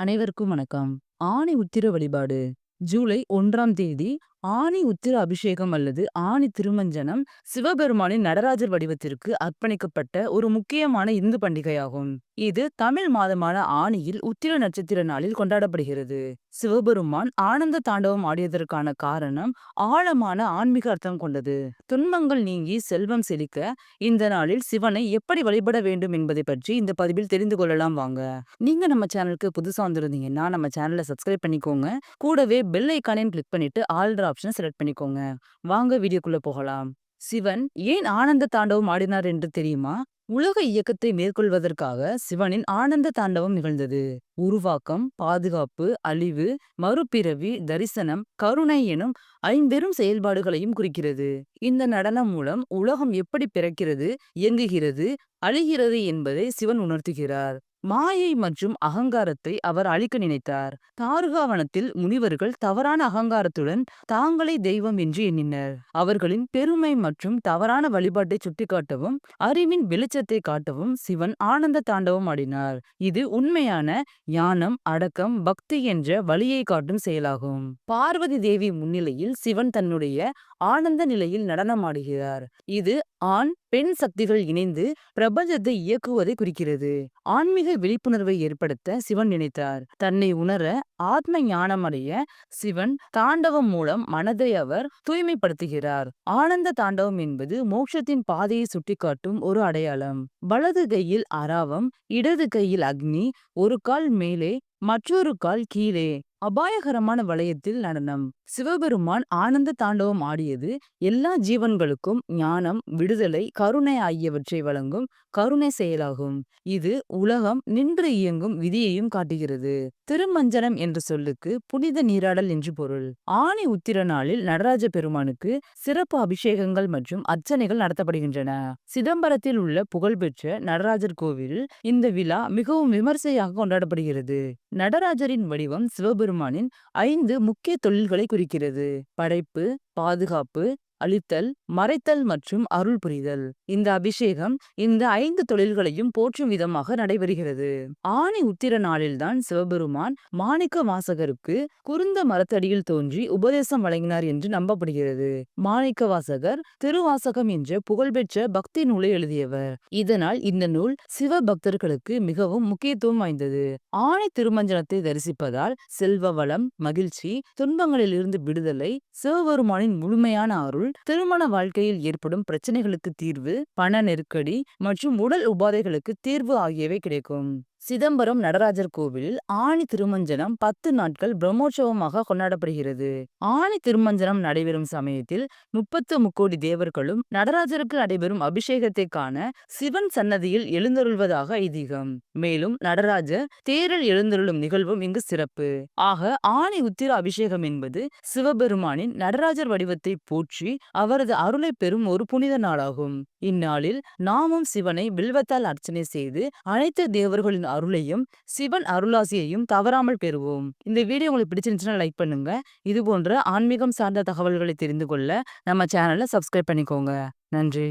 அனைவருக்கும் வணக்கம். ஆணி உத்திர வழிபாடு ஜூலை ஒன்றாம் தேதி ஆனி உத்திர அபிஷேகம் அல்லது ஆனி திருமஞ்சனம் சிவபெருமானின் நடராஜர் வடிவத்திற்கு அர்ப்பணிக்கப்பட்ட ஒரு முக்கியமான இந்து பண்டிகையாகும். இது தமிழ் மாதமான ஆணியில் உத்திர நட்சத்திர நாளில் கொண்டாடப்படுகிறது. சிவபெருமான் ஆனந்த தாண்டவம் ஆடியதற்கான காரணம் ஆழமான ஆன்மீக அர்த்தம் கொண்டது. துன்பங்கள் நீங்கி செல்வம் செழிக்க இந்த நாளில் சிவனை எப்படி வழிபட வேண்டும் என்பதை பற்றி இந்த பதிவில் தெரிந்து கொள்ளலாம் வாங்க. நீங்க நம்ம சேனலுக்கு புதுசா வந்திருந்தீங்கன்னா நம்ம சேனலை சப்ஸ்கிரைப் பண்ணிக்கோங்க. கூடவே பெல் ஐக்கானையும் கிளிக் பண்ணிட்டு ஆல்ரா ஆப்ஷனை செலக்ட் பண்ணிக்கோங்க. வாங்க வீடியோக்குள்ள போகலாம். சிவன் ஏன் ஆனந்த தாண்டவம் ஆடினார் என்று தெரியுமா? உலக இயக்கத்தை மேற்கொள்வதற்காக சிவனின் ஆனந்த தாண்டவம் நிகழ்ந்தது. உருவாக்கம், பாதுகாப்பு, அழிவு, மறுபிறவி, தரிசனம், கருணை எனும் ஐம்பெரும் செயல்பாடுகளையும் குறிக்கிறது. இந்த நடனம் மூலம் உலகம் எப்படி பிறக்கிறது, இயங்குகிறது, அழிகிறது என்பதை சிவன் உணர்த்துகிறார். மாயை மற்றும் அகங்காரத்தை அவர் அழிக்க நினைத்தார். தாருகாவனத்தில் முனிவர்கள் தவறான அகங்காரத்துடன் தாங்களே தெய்வம் என்று எண்ணினர். அவர்களின் பெருமை மற்றும் தவறான வழிபாட்டை சுட்டிக்காட்டவும் அறிவின் வெளிச்சத்தை காட்டவும் சிவன் ஆனந்த தாண்டவம் ஆடினார். இது உண்மையான ஞானம், அடக்கம், பக்தி என்ற வழியை காட்டும் செயலாகும். பார்வதி தேவி முன்னிலையில் சிவன் தன்னுடைய ஆனந்த நிலையில் நடனமாடுகிறார். இது ஆண், பெண் சக்திகள் இணைந்து பிரபஞ்சத்தை இயக்குவதை குறிக்கிறது. ஆன்மீக விழிப்புணர்வை ஏற்படுத்த சிவன் நினைத்தார். தன்னை உணர, ஆத்ம ஞானமடைய சிவன் தாண்டவம் மூலம் மனதை அவர் தூய்மைப்படுத்துகிறார். ஆனந்த தாண்டவம் என்பது மோட்சத்தின் பாதையை சுட்டிக்காட்டும் ஒரு அடையாளம். வலது கையில் அராவம், இடது கையில் அக்னி, ஒரு கால் மேலே, மற்றொரு கால் கீழே. அபாயகரமான வளையத்தில் நடனம். சிவபெருமான் ஆனந்த தாண்டவம் ஆடியது எல்லா ஜீவன்களுக்கும் ஞானம், விடுதலை, கருணை ஆகியவற்றை வழங்கும் கருணை செயலாகும். இது உலகம் நின்று இயங்கும் விதியையும் காட்டுகிறது. திருமஞ்சனம் என்ற சொல்லுக்கு புனித நீராடல் என்று பொருள். ஆனி உத்திர நாளில் நடராஜ பெருமானுக்கு சிறப்பு அபிஷேகங்கள் மற்றும் அர்ச்சனைகள் நடத்தப்படுகின்றன. சிதம்பரத்தில் உள்ள புகழ்பெற்ற நடராஜர் கோவிலில் இந்த விழா மிகவும் விமர்சையாக கொண்டாடப்படுகிறது. நடராஜரின் வடிவம் சிவபெருமானின் ஐந்து முக்கிய தொழில்களை குறிக்கிறது. படைப்பு, பாதுகாப்பு, அழித்தல், மறைத்தல் மற்றும் அருள் புரிதல். இந்த அபிஷேகம் இந்த ஐந்து தொழில்களையும் போற்றும் விதமாக நடைபெறுகிறது. ஆணி உத்திர நாளில்தான் சிவபெருமான் மாணிக்க வாசகருக்கு குருந்த மரத்தடியில் தோன்றி உபதேசம் வழங்கினார் என்று நம்பப்படுகிறது. மாணிக்க வாசகர் திருவாசகம் என்ற புகழ்பெற்ற பக்தி நூலை எழுதியவர். இதனால் இந்த நூல் சிவ பக்தர்களுக்கு மிகவும் முக்கியத்துவம் வாய்ந்தது. ஆணி திருமஞ்சனத்தை தரிசிப்பதால் செல்வ வளம், மகிழ்ச்சி, துன்பங்களில் இருந்து விடுதலை, சிவபெருமானின் முழுமையான அருள், திருமண வாழ்க்கையில் ஏற்படும் பிரச்சனைகளுக்கு தீர்வு, பண நெருக்கடி மற்றும் உடல் உபாதைகளுக்கு தீர்வு ஆகியவை கிடைக்கும். சிதம்பரம் நடராஜர் கோவிலில் ஆணி திருமஞ்சனம் பத்து நாட்கள் பிரம்மோற்சவமாக கொண்டாடப்படுகிறது. ஆணி திருமஞ்சனம் நடைபெறும் சமயத்தில் முப்பத்து முக்கோடி தேவர்களும் நடராஜருக்கு நடைபெறும் அபிஷேகத்தை காண சிவன் சன்னதியில் எழுந்தருள்வதாக ஐதீகம். மேலும் நடராஜர் தேரில் எழுந்தருளும் நிகழ்வும் இங்கு சிறப்பு. ஆக ஆணி உத்திர அபிஷேகம் என்பது சிவபெருமானின் நடராஜர் வடிவத்தை போற்றி அவரது அருளை பெறும் ஒரு புனித நாளாகும். இந்நாளில் நாமும் சிவனை வில்வத்தால் அர்ச்சனை செய்து அனைத்து தேவர்களின் அருளையும் சிவன் அருளாசியையும் தவறாமல் பெறுவோம். இந்த வீடியோ உங்களுக்கு பிடிச்சிருந்துச்சுன்னா லைக் பண்ணுங்க. இது போன்ற ஆன்மீகம் சார்ந்த தகவல்களை தெரிந்து கொள்ள நம்ம சேனலை சப்ஸ்கிரைப் பண்ணிக்கோங்க. நன்றி.